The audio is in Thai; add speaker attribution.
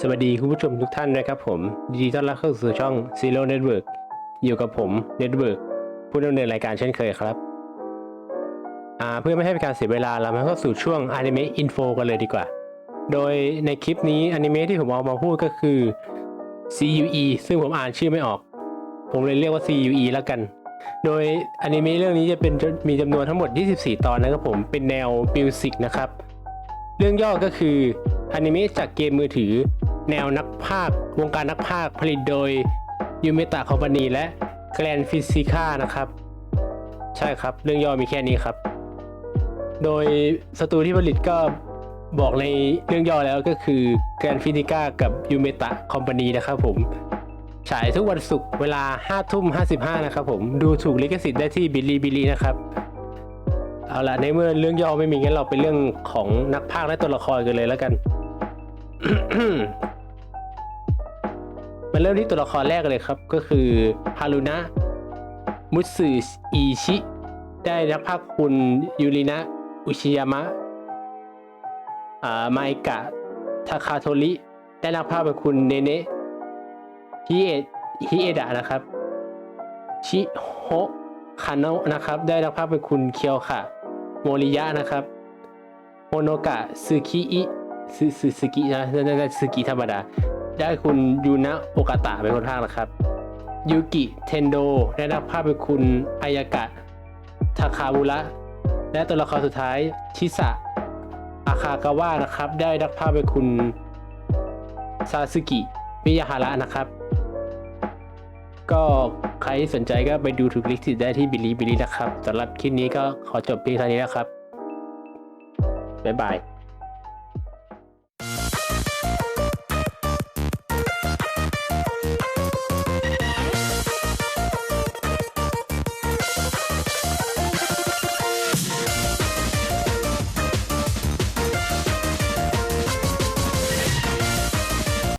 Speaker 1: สวัสดีคุณผู้ชมทุกท่านนะครับผมยินดีต้อนรับเข้าสู่ช่อง Zero Network อยู่กับผม Network ผู้ดำเนินรายการเช่นเคยครับ เพื่อไม่ให้เป็นการเสียเวลาเรามาเข้าสู่ช่วง Anime Info กันเลยดีกว่า โดยในคลิปนี้อนิเมะที่ผมเอามาพูดก็คือ CUE ซึ่งผมอ่านชื่อไม่ออก ผมเลยเรียกว่า CUE แล้วกัน โดยอนิเมะเรื่องนี้จะเป็นมีจำนวนทั้งหมด 24 ตอนนะครับผมเป็นแนวมิวสิกนะครับ เรื่องย่อก็คือ อนิเมะจากเกมมือถือ แนวนักพากย์วงการนักพากย์ผลิตโดยยูเมตะคอมพานีและแกรนฟิสิก้านะครับ ใช่ครับ เรื่องย่อมีแค่นี้ครับ โดยสตูที่ผลิตก็บอกในเรื่องย่อแล้วก็คือแกรนฟิสิก้ากับยูเมตะคอมพานีนะครับผมฉายทุกวันศุกร์เวลา5ทุ่ม55 นะครับผม ดูถูกลิขสิทธิ์ได้ที่บิลลี่บิลลี่นะครับ เอาละในเมื่อเรื่องย่อไม่มีงั้นเราไปเรื่องของนักพากย์และตัวละครกันเลยแล้วกัน มาเริ่มที่ตัวละครแรกเลยครับ ก็คือฮารุนะมุสึอิชิ ได้นักพากย์คุณยูรินะ อุชิยามะอ่าไมกะทาคาโทริ ได้นักพากย์เป็นคุณเนเนะฮิเอฮิเอดะนะครับ ชิโฮคาโนะนะครับ ได้นักพากย์เป็นคุณเคียวค่ะ โมริยะนะครับ โมโนกะซึคิอิ ซึซึซึกินะน่าจะซึกิธรรมดา ได้คุณยูนะโอกาตะเป็นคนพากย์นะครับ ยูกิเทนโดได้รับภาพเป็นคุณอายากะทาคาบุระ และตัวละครสุดท้ายชิสะอาคากาวะนะครับ ได้รับภาพเป็นคุณซาสึกิมิยาฮาระนะครับ ก็ใครที่สนใจก็ไปดูถูกลิขสิทธิ์ได้ที่บิลลี่บิลลี่นะครับสำหรับคลิปนี้ก็ขอจบเพียงเท่านี้แล้วครับ บ๊ายบาย